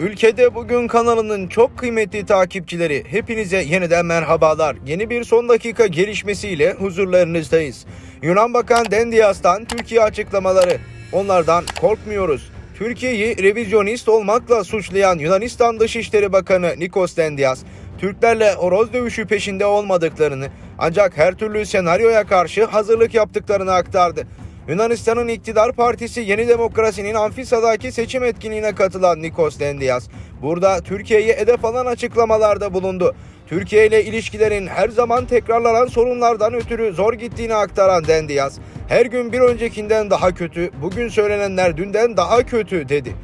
Ülkede Bugün kanalının çok kıymetli takipçileri hepinize yeniden merhabalar. Yeni bir son dakika gelişmesiyle huzurlarınızdayız. Yunan Bakan Dendias'tan Türkiye açıklamaları. Onlardan korkmuyoruz. Türkiye'yi revizyonist olmakla suçlayan Yunanistan Dışişleri Bakanı Nikos Dendias, Türklerle horoz dövüşü peşinde olmadıklarını ancak her türlü senaryoya karşı hazırlık yaptıklarını aktardı. Yunanistan'ın iktidar partisi Yeni Demokrasi'nin Amfisa'daki seçim etkinliğine katılan Nikos Dendias, burada Türkiye'ye hedef alan açıklamalarda bulundu. Türkiye ile ilişkilerin her zaman tekrarlanan sorunlardan ötürü zor gittiğini aktaran Dendias, her gün bir öncekinden daha kötü, bugün söylenenler dünden daha kötü dedi.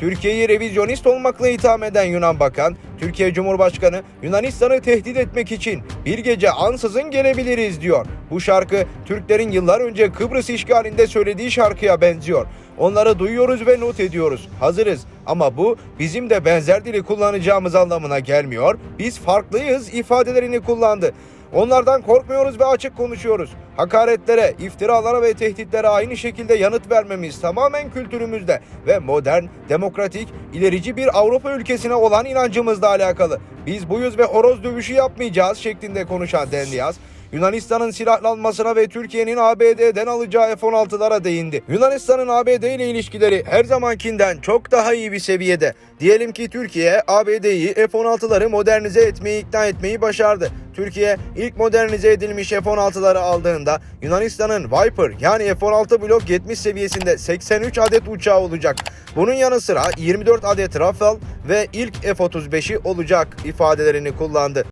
Türkiye'yi revizyonist olmakla itham eden Yunan Bakan, Türkiye Cumhurbaşkanı Yunanistan'ı tehdit etmek için bir gece ansızın gelebiliriz diyor. Bu şarkı Türklerin yıllar önce Kıbrıs işgalinde söylediği şarkıya benziyor. Onları duyuyoruz ve not ediyoruz. Hazırız ama bu bizim de benzer dili kullanacağımız anlamına gelmiyor. Biz farklıyız ifadelerini kullandı. Onlardan korkmuyoruz ve açık konuşuyoruz. Hakaretlere, iftiralara ve tehditlere aynı şekilde yanıt vermemiz tamamen kültürümüzde ve modern, demokratik, ilerici bir Avrupa ülkesine olan inancımızla alakalı. Biz buyuz ve horoz dövüşü yapmayacağız şeklinde konuşan Dendias, Yunanistan'ın silahlanmasına ve Türkiye'nin ABD'den alacağı F-16'lara değindi. Yunanistan'ın ABD ile ilişkileri her zamankinden çok daha iyi bir seviyede. Diyelim ki Türkiye ABD'yi F-16'ları modernize etmeyi ikna etmeyi başardı. Türkiye ilk modernize edilmiş F-16'ları aldığında Yunanistan'ın Viper yani F-16 blok 70 seviyesinde 83 adet uçağı olacak. Bunun yanı sıra 24 adet Rafale ve ilk F-35'i olacak ifadelerini kullandı.